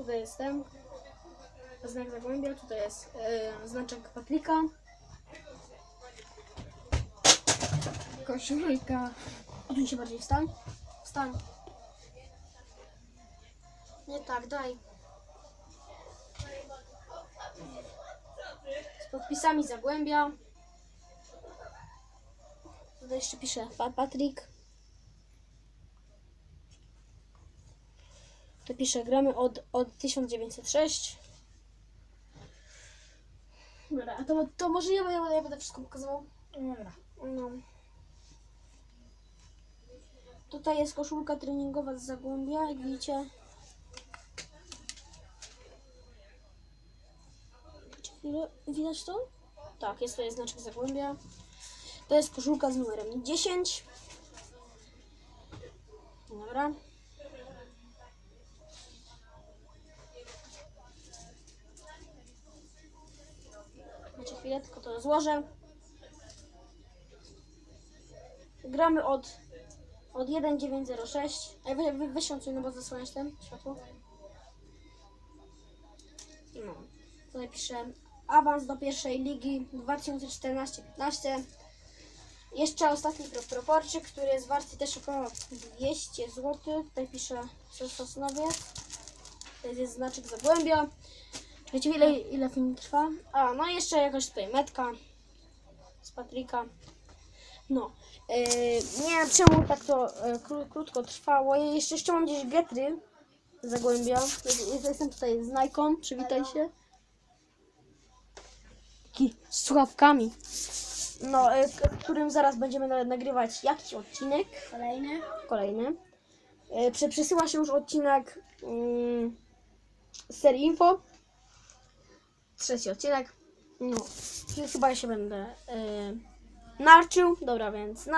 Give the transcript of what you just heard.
Tutaj jestem. Znak Zagłębia, tutaj jest e, znaczek Patryka. Koszulka. Odsuń się bardziej, wstań. Wstań. Nie tak, daj. Z podpisami Zagłębia. Tutaj jeszcze pisze pa Pisze, gramy od, od 1906. Dobra, a to, to może ja, ja, będę wszystko pokazywał. Dobra. No. Tutaj jest koszulka treningowa z Zagłębia, jak widzicie. Widać to? Tak, jest to jest znaczek Zagłębia. To jest koszulka z numerem 10. Dobra. Chwilę, tylko to złożę. Gramy od, od 1906. Ej, wy, wy, wysiądź, no bo zasłaniasz ten światło. No. Tutaj piszę awans do pierwszej ligi 2014-15. Jeszcze ostatni pro, proporczyk, który jest warty też około 200 zł. Tutaj pisze Sosnowiec. Tutaj jest znaczek Zagłębia. Wiecie ile, ile film trwa? A, no i jeszcze jakaś tutaj metka z Patryka. No, yy, nie wiem czemu tak to yy, kró, krótko trwało. Ja jeszcze, jeszcze mam gdzieś getry Zagłębia. Jest- Jestem tutaj z Nike, przywitaj się. Taki z słuchawkami. No, yy, którym zaraz będziemy na, nagrywać jakiś odcinek. Kolejny. Kolejny. Yy, prze, przesyła się już odcinek yy, z serii Info. Trzeci odcinek. No, chyba się będę yy, narczył. Dobra, więc na